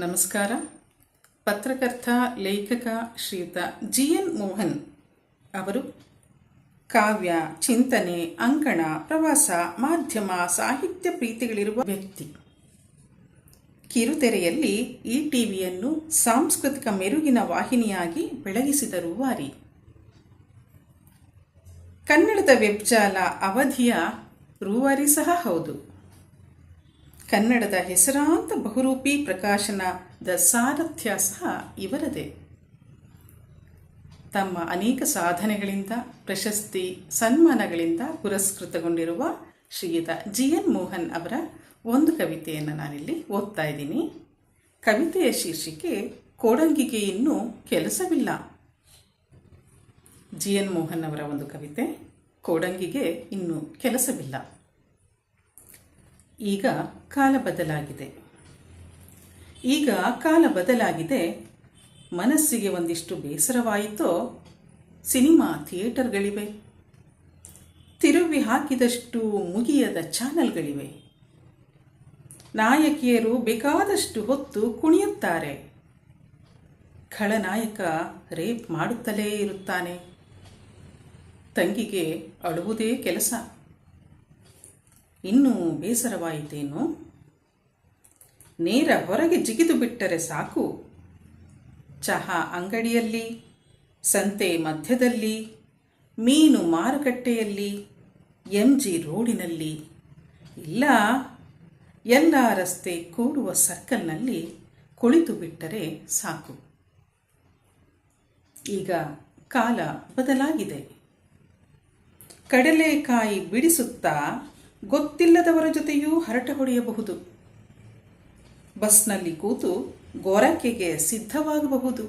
ನಮಸ್ಕಾರ. ಪತ್ರಕರ್ತ, ಲೇಖಕ ಶ್ರೀಯುತ ಜಿ. ಎನ್. ಮೋಹನ್ ಅವರು ಕಾವ್ಯ, ಚಿಂತನೆ, ಅಂಕಣ, ಪ್ರವಾಸ, ಮಾಧ್ಯಮ, ಸಾಹಿತ್ಯ ಪ್ರೀತಿಗಳಿರುವ ವ್ಯಕ್ತಿ. ಕಿರುತೆರೆಯಲ್ಲಿ ಈ ಟಿವಿಯನ್ನು ಸಾಂಸ್ಕೃತಿಕ ಮೆರುಗಿನ ವಾಹಿನಿಯಾಗಿ ಬೆಳಗಿಸಿದರು ವಾರಿ. ಕನ್ನಡದ ವೆಬ್ಜಾಲ ಅವಧಿಯ ರೂವಾರಿ ಸಹ ಹೌದು. ಕನ್ನಡದ ಹೆಸರಾಂತ ಬಹುರೂಪಿ ಪ್ರಕಾಶನದ ಸಾರಥ್ಯ ಸಹ ಇವರದೇ. ತಮ್ಮ ಅನೇಕ ಸಾಧನೆಗಳಿಂದ, ಪ್ರಶಸ್ತಿ, ಸನ್ಮಾನಗಳಿಂದ ಪುರಸ್ಕೃತಗೊಂಡಿರುವ ಶ್ರೀಯುತ ಜಿ ಎನ್ ಮೋಹನ್ ಅವರ ಒಂದು ಕವಿತೆಯನ್ನು ನಾನಿಲ್ಲಿ ಓದ್ತಾ ಇದ್ದೀನಿ. ಕವಿತೆಯ ಶೀರ್ಷಿಕೆ ಕೋಡಂಗಿಗೆ ಇನ್ನೂ ಕೆಲಸವಿಲ್ಲ ಜಿ ಎನ್ ಮೋಹನ್ ಅವರ ಒಂದು ಕವಿತೆ ಕೋಡಂಗಿಗೆ ಇನ್ನೂ ಕೆಲಸವಿಲ್ಲ ಈಗ ಕಾಲ ಬದಲಾಗಿದೆ. ಈಗ ಕಾಲ ಬದಲಾಗಿದೆ. ಮನಸ್ಸಿಗೆ ಒಂದಿಷ್ಟು ಬೇಸರವಾಯಿತೋ? ಸಿನಿಮಾ ಥಿಯೇಟರ್ಗಳಿವೆ. ತಿರುವಿ ಹಾಕಿದಷ್ಟು ಮುಗಿಯದ ಚಾನಲ್ಗಳಿವೆ. ನಾಯಕಿಯರು ಬೇಕಾದಷ್ಟು ಹೊತ್ತು ಕುಣಿಯುತ್ತಾರೆ. ಖಳನಾಯಕ ರೇಪ್ ಮಾಡುತ್ತಲೇ ಇರುತ್ತಾನೆ. ತಂಗಿಗೆ ಅಳುವುದೇ ಕೆಲಸ. ಇನ್ನೂ ಬೇಸರವಾಯಿತೇನು? ನೇರ ಹೊರಗೆ ಜಿಗಿದು ಬಿಟ್ಟರೆ ಸಾಕು. ಚಹಾ ಅಂಗಡಿಯಲ್ಲಿ, ಸಂತೆ ಮಧ್ಯದಲ್ಲಿ, ಮೀನು ಮಾರುಕಟ್ಟೆಯಲ್ಲಿ ಎಂ ಜಿ ರೋಡಿನಲ್ಲಿ, ಇಲ್ಲ ಎಲ್ಲ ರಸ್ತೆ ಕೂಡುವ ಸರ್ಕಲ್ನಲ್ಲಿ ಕುಳಿತು ಬಿಟ್ಟರೆ ಸಾಕು. ಈಗ ಕಾಲ ಬದಲಾಗಿದೆ. ಕಡಲೆಕಾಯಿ ಬಿಡಿಸುತ್ತಾ ಗೊತ್ತಿಲ್ಲದವರ ಜೊತೆಯೂ ಹರಟ ಹೊಡೆಯಬಹುದು. ಬಸ್ನಲ್ಲಿ ಕೂತು ಗೋರಕೆಗೆ ಸಿದ್ಧವಾಗಬಹುದು.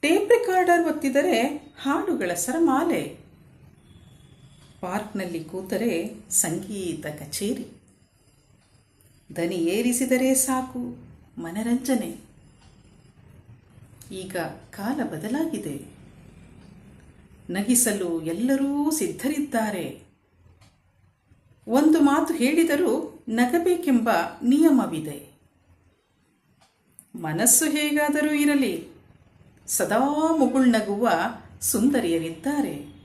ಟೇಪ್ ರೆಕಾರ್ಡರ್ ಒತ್ತಿದರೆ ಹಾಡುಗಳ ಸರಮಾಲೆ. ಪಾರ್ಕ್ನಲ್ಲಿ ಕೂತರೆ ಸಂಗೀತ ಕಚೇರಿ. ದನಿ ಏರಿಸಿದರೆ ಸಾಕು ಮನರಂಜನೆ. ಈಗ ಕಾಲ ಬದಲಾಗಿದೆ. ನಗಿಸಲು ಎಲ್ಲರೂ ಸಿದ್ಧರಿದ್ದಾರೆ. ಒಂದು ಮಾತು ಹೇಳಿದರೂ ನಗಬೇಕೆಂಬ ನಿಯಮವಿದೆ. ಮನಸ್ಸು ಹೇಗಾದರೂ ಇರಲಿ, ಸದಾ ಮುಗುಳ್ನಗುವ ಸುಂದರಿಯರಿದ್ದಾರೆ.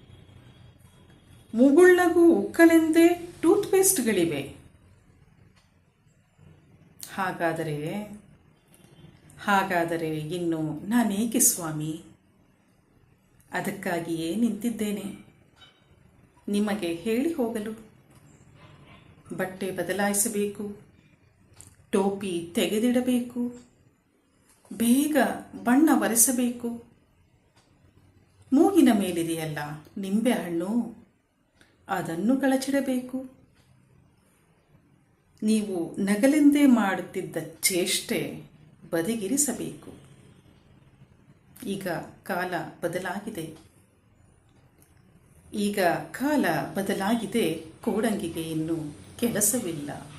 ಮುಗುಳ್ನಗು ಉಕ್ಕಲೆಂದೇ ಟೂತ್ಪೇಸ್ಟ್ಗಳಿವೆ. ಹಾಗಾದರೆ ಹಾಗಾದರೆ ಇನ್ನು ನಾನೇಕೆ ಸ್ವಾಮಿ? ಅದಕ್ಕಾಗಿಯೇ ನಿಂತಿದ್ದೇನೆ. ನಿಮಗೆ ಹೇಳಿ ಹೋಗಲು. ಬಟ್ಟೆ ಬದಲಾಯಿಸಬೇಕು, ಟೋಪಿ ತೆಗೆದಿಡಬೇಕು, ಬೇಗ ಬಣ್ಣ ಒರೆಸಬೇಕು. ಮೂಗಿನ ಮೇಲಿದೆಯಲ್ಲ ನಿಂಬೆ ಹಣ್ಣು, ಅದನ್ನು ಕಳಚಿಡಬೇಕು. ನೀವು ನಗಲೆಂದೇ ಮಾಡುತ್ತಿದ್ದ ಚೇಷ್ಟೆ ಬದಿಗಿರಿಸಬೇಕು. ಈಗ ಕಾಲ ಬದಲಾಗಿದೆ. ಈಗ ಕಾಲ ಬದಲಾಗಿದೆ, ಕೋಡಂಗಿಗೆ ಇನ್ನು ಕೆಲಸವಿಲ್ಲ.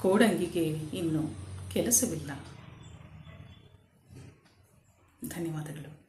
ಕೋಡಂಗಿಗೆ ಇನ್ನು ಕೆಲಸವಿಲ್ಲ. ಧನ್ಯವಾದಗಳು.